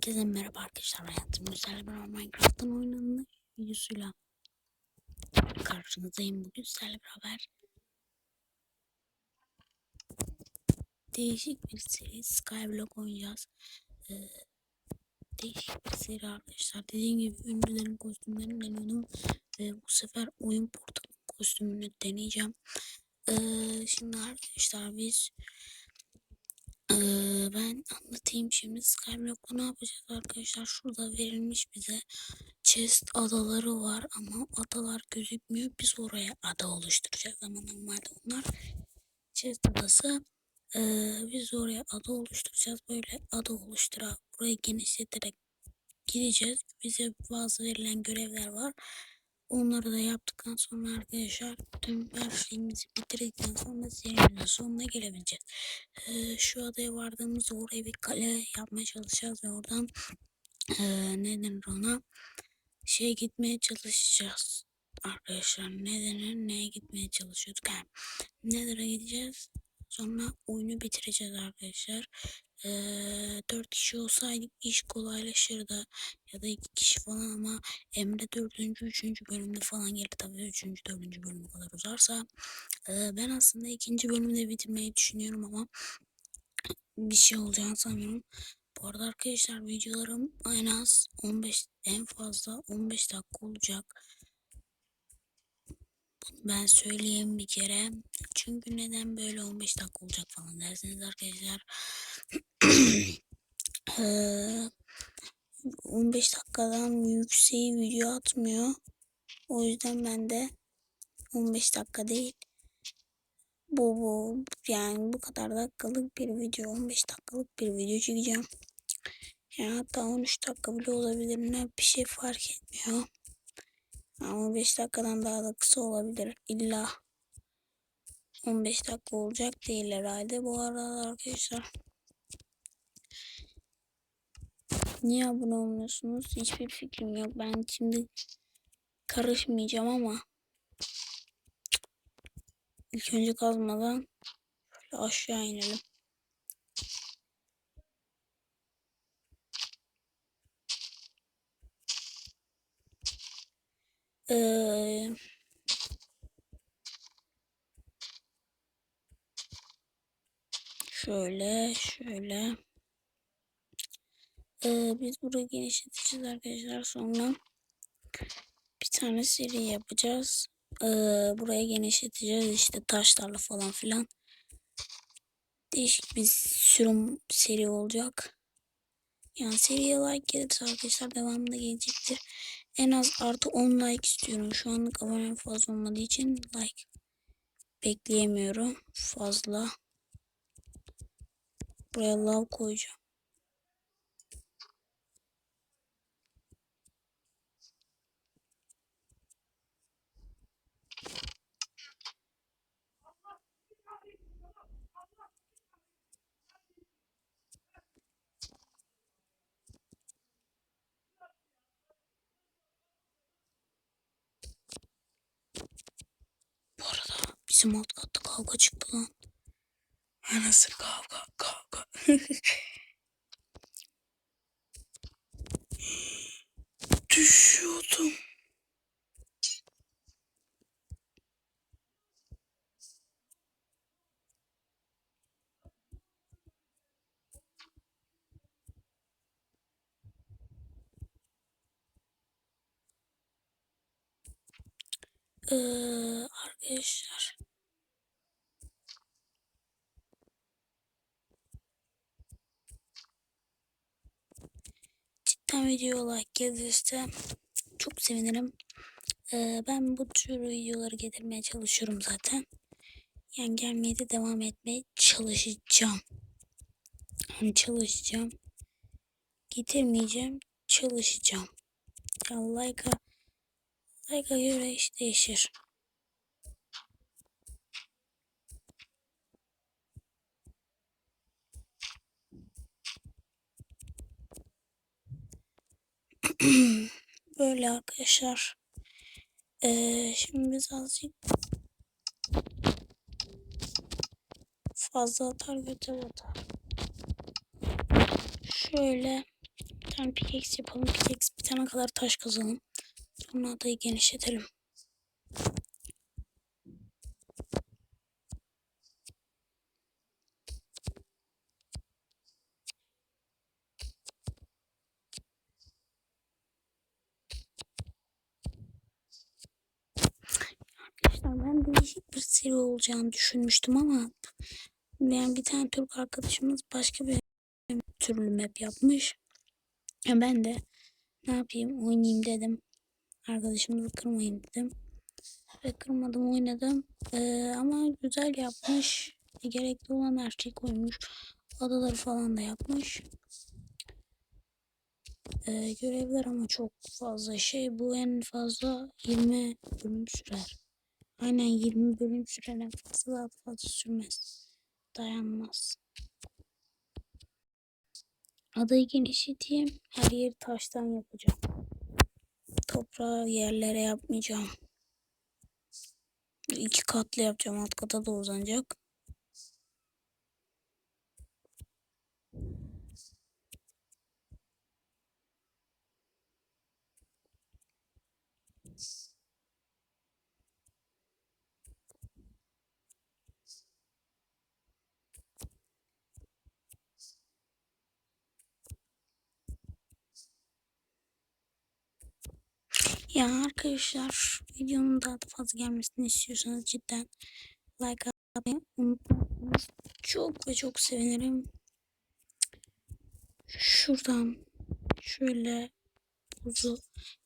Herkese merhaba arkadaşlar. Hayatım güzel bir Minecraft'tan oynanmış videosuyla karşınızdayım. Bugün sizlerle beraber değişik bir seri Skyblock oynayacağız. Ee, değişik bir seri arkadaşlar. Dediğim gibi ünlülerin kostümlerini deniyordum. Ve bu sefer oyun portalın kostümünü deneyeceğim. Ee, şimdi arkadaşlar biz ben anlatayım şimdi Skyblock'ta ne yapacağız arkadaşlar. Şurada verilmiş bize chest adaları var ama adalar gözükmüyor. Biz oraya ada oluşturacağız ama normalde onlar chest adası. Ee, biz oraya ada oluşturacağız. Böyle ada oluştura burayı genişleterek gideceğiz. Bize bazı verilen görevler var. Onları da yaptıktan sonra arkadaşlar tüm her şeyimizi bitirdikten sonra serimizin sonuna gelebileceğiz. Ee, şu adaya vardığımızda oraya bir kale yapmaya çalışacağız ve oradan e, ne ona şey gitmeye çalışacağız. Arkadaşlar ne denir neye gitmeye çalışıyorduk yani Nether'a gideceğiz sonra oyunu bitireceğiz arkadaşlar. Ee, 4 kişi olsaydık iş kolaylaşırdı ya da 2 kişi falan ama Emre 4. 3. bölümde falan gelir tabii 3. 4. bölümü kadar uzarsa e, ben aslında ikinci bölümde bitirmeyi düşünüyorum ama bir şey olacağını sanmıyorum. Bu arada arkadaşlar videolarım en az 15 en fazla 15 dakika olacak. Bunu ben söyleyeyim bir kere. Çünkü neden böyle 15 dakika olacak falan derseniz arkadaşlar. 15 dakikadan yükseği video atmıyor. O yüzden ben de 15 dakika değil. Bu bu yani bu kadar dakikalık bir video 15 dakikalık bir video çekeceğim. Yani hatta 13 dakika bile olabilir. Ne bir şey fark etmiyor. Ama 5 dakikadan daha da kısa olabilir. İlla 15 dakika olacak değil herhalde. Bu arada arkadaşlar niye abone olmuyorsunuz? Hiçbir fikrim yok. Ben şimdi karışmayacağım ama ilk önce kazmadan aşağı inelim. Ee, şöyle şöyle. Ee, biz burayı genişleteceğiz arkadaşlar. Sonra bir tane seri yapacağız. Ee, buraya genişleteceğiz işte taşlarla falan filan. Değişik bir sürüm seri olacak. Yani seriye like gelirse arkadaşlar devamında gelecektir. En az artı 10 like istiyorum. Şu anlık abone fazla olmadığı için like bekleyemiyorum fazla. Buraya love koyacağım. Bizim alt katta kavga çıktı lan. Nasıl kavga kavga. Düşüyordum. Ee, arkadaşlar cidden video like gelirse çok sevinirim. Ee, ben bu tür videoları getirmeye çalışıyorum zaten. Yani gelmeye de devam etmeye çalışacağım. Hani çalışacağım. Getirmeyeceğim. Çalışacağım. Ya like'a like'a göre iş değişir. Böyle arkadaşlar. Ee, şimdi biz azıcık fazla atar götür atar. Şöyle Bir tane pickaxe yapalım. Pickaxe bir tane kadar taş kazalım. Sonra adayı genişletelim. Arkadaşlar ben değişik bir seri olacağını düşünmüştüm ama yani bir tane Türk arkadaşımız başka bir türlü map yapmış. Ya ben de ne yapayım oynayayım dedim. Arkadaşımızı kırmayayım dedim. Ve kırmadım oynadım. Ee, ama güzel yapmış. Gerekli olan her şeyi koymuş. Adaları falan da yapmış. Ee, görevler ama çok fazla şey. Bu en fazla 20 bölüm sürer. Aynen 20 bölüm sürer. En fazla fazla sürmez. Dayanmaz. Adayı genişleteyim. Her yeri taştan yapacağım. Toprağı yerlere yapmayacağım. İki katlı yapacağım. Alt kata da uzanacak. Ya arkadaşlar videonun daha da fazla gelmesini istiyorsanız cidden like atmayı unutmazsanız çok ve çok sevinirim. Şuradan şöyle buzu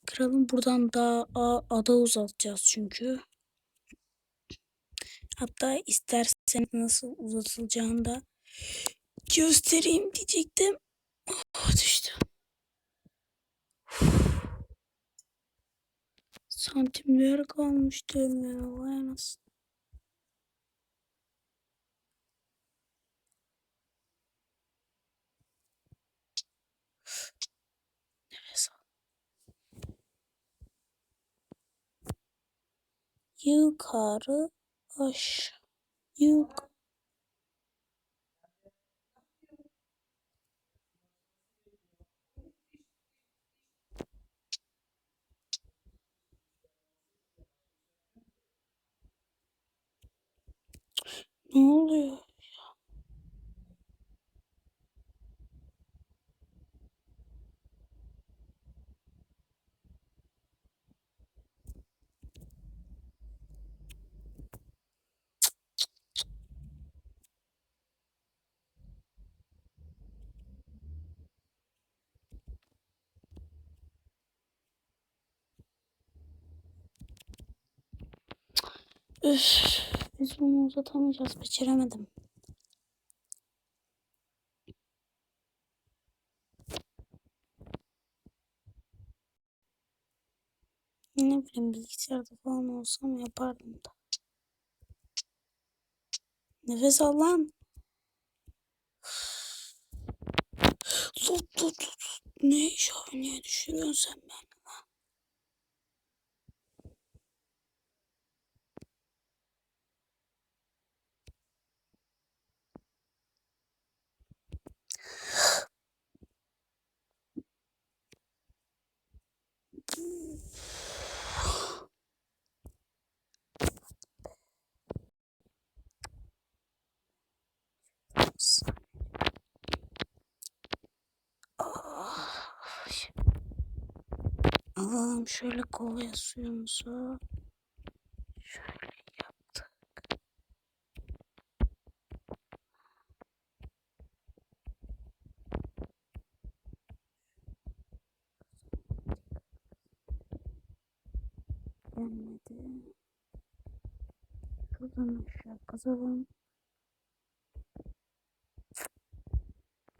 kıralım. Buradan daha ada uzatacağız çünkü. Hatta isterseniz nasıl uzatılacağını da göstereyim diyecektim. Santimler kalmış diyorum ya. Vay al. Yukarı aşağı. Yuk. Ne oluyor? Üf, biz bunu uzatamayacağız. Beceremedim. Ne bileyim bilgisayarda falan olsam yapardım da. Nefes al lan. Tut tut tut. Ne iş abi niye düşürüyorsun sen beni? Alalım şöyle kovaya suyumuzu. Şöyle yaptık. Gelmedi. Şuradan aşağı kazalım.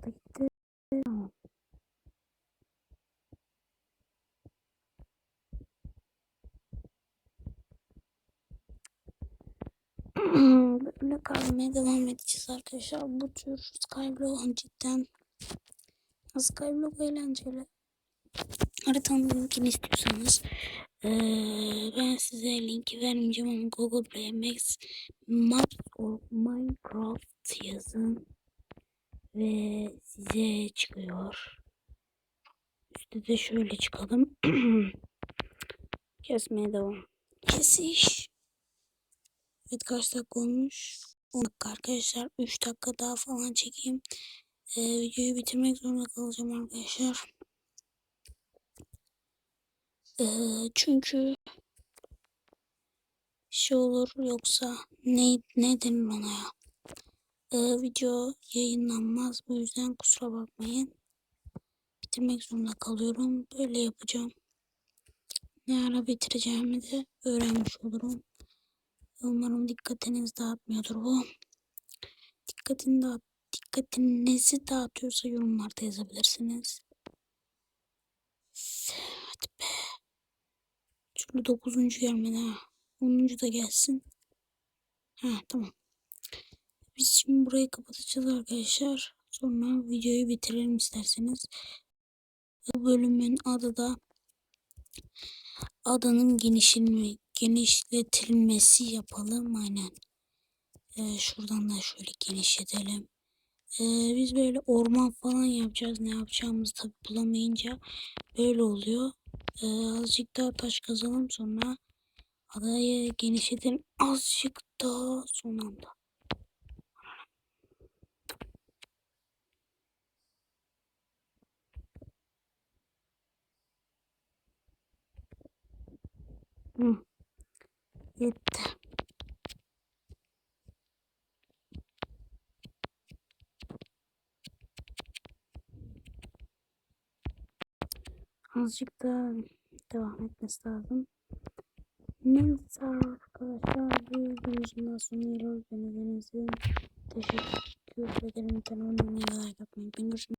Gitti. Tamam. Böyle kalmaya devam edeceğiz arkadaşlar. Bu tür Skyblock cidden Skyblock eğlenceli. Haritanın linkini istiyorsanız ee, ben size linki vermeyeceğim ama Google Play Max Maps or Minecraft yazın ve size çıkıyor. Üstte de şöyle çıkalım. Kesmeye devam. Kesiş. Evet kaç dakika olmuş? 10 dakika arkadaşlar. 3 dakika daha falan çekeyim. Ee, videoyu bitirmek zorunda kalacağım arkadaşlar. Ee, çünkü şey olur yoksa ne, ne denir ona ya? Ee, video yayınlanmaz. Bu yüzden kusura bakmayın. Bitirmek zorunda kalıyorum. Böyle yapacağım. Ne ara bitireceğimi de öğrenmiş olurum. Umarım dikkatiniz dağıtmıyordur bu. Dikkatini dağıt, dikkatinizi dağıtıyorsa yorumlarda yazabilirsiniz. Hadi be. Şöyle dokuzuncu gelmedi ha. Onuncu da gelsin. Ha tamam. Biz şimdi burayı kapatacağız arkadaşlar. Sonra videoyu bitirelim isterseniz. Bu bölümün adı da adanın genişlemi, genişletilmesi yapalım aynen. Ee, şuradan da şöyle genişletelim. Ee, biz böyle orman falan yapacağız. Ne yapacağımızı tabi bulamayınca böyle oluyor. Ee, azıcık daha taş kazalım sonra adayı genişletelim. Azıcık daha son anda. Hı. Yetti. Azıcık daha devam etmesi lazım. Neyse arkadaşlar bu videomuzun sonuna geliyoruz. Beni izlediğiniz teşekkür ederim. Kanalıma abone olmayı, like